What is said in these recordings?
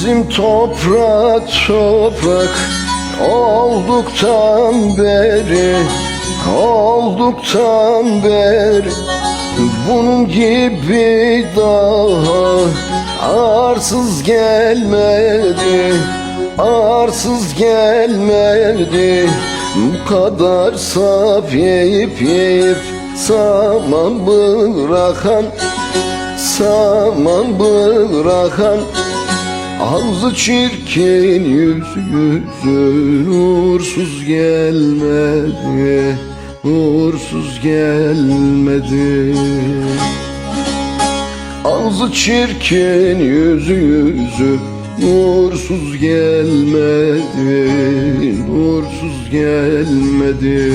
Bizim toprak toprak olduktan beri Olduktan beri Bunun gibi daha arsız gelmedi Arsız gelmedi. Bu kadar saf yiyip yiyip Saman bırakan Saman bırakan Ağzı çirkin yüzü yüzü Nursuz gelmedi Nursuz gelmedi. Ağzı çirkin yüzü yüzü Nursuz gelmedi Nursuz gelmedi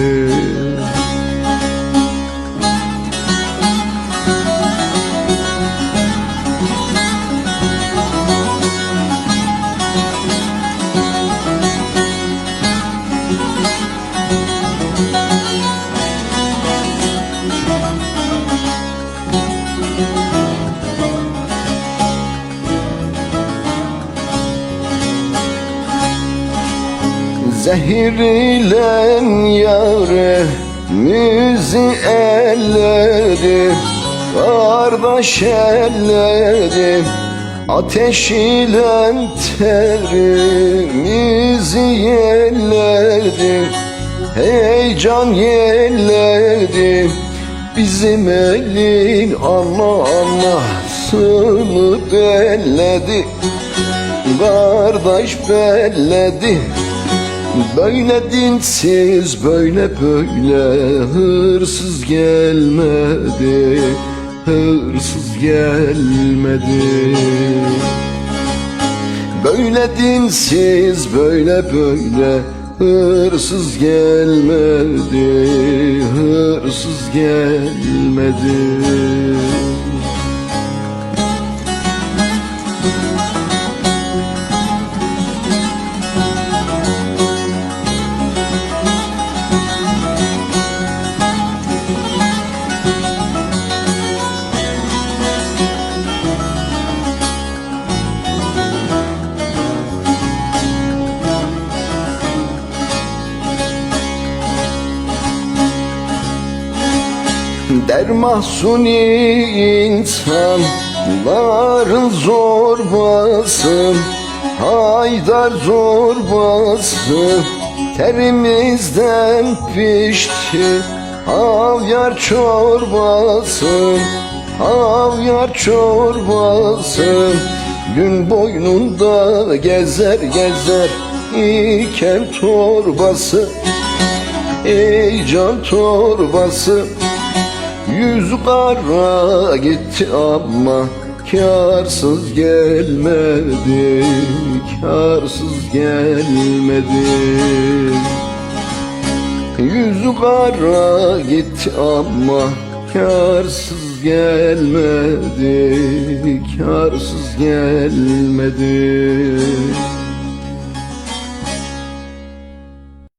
Zehir ile yare müzi elledi Kardeş elledi Ateş ile terimizi yelledi Heyecan yelledi Bizim elin Allah Allah'sını belledi Kardeş belledi Böyle dinsiz böyle böyle hırsız gelmedi Hırsız gelmedi. Böyle dinsiz böyle böyle hırsız gelmedi Hırsız gelmedi Der mahsuni insanların zorbası Haydar zorbası Terimizden pişti Havyar çorbası Havyar çorbası Gün boynunda gezer gezer iken torbası Ey can torbası Yüz kara gitti ama Karsız gelmedi Karsız gelmedi. Yüzü kara gitti ama Karsız gelmedi Karsız gelmedi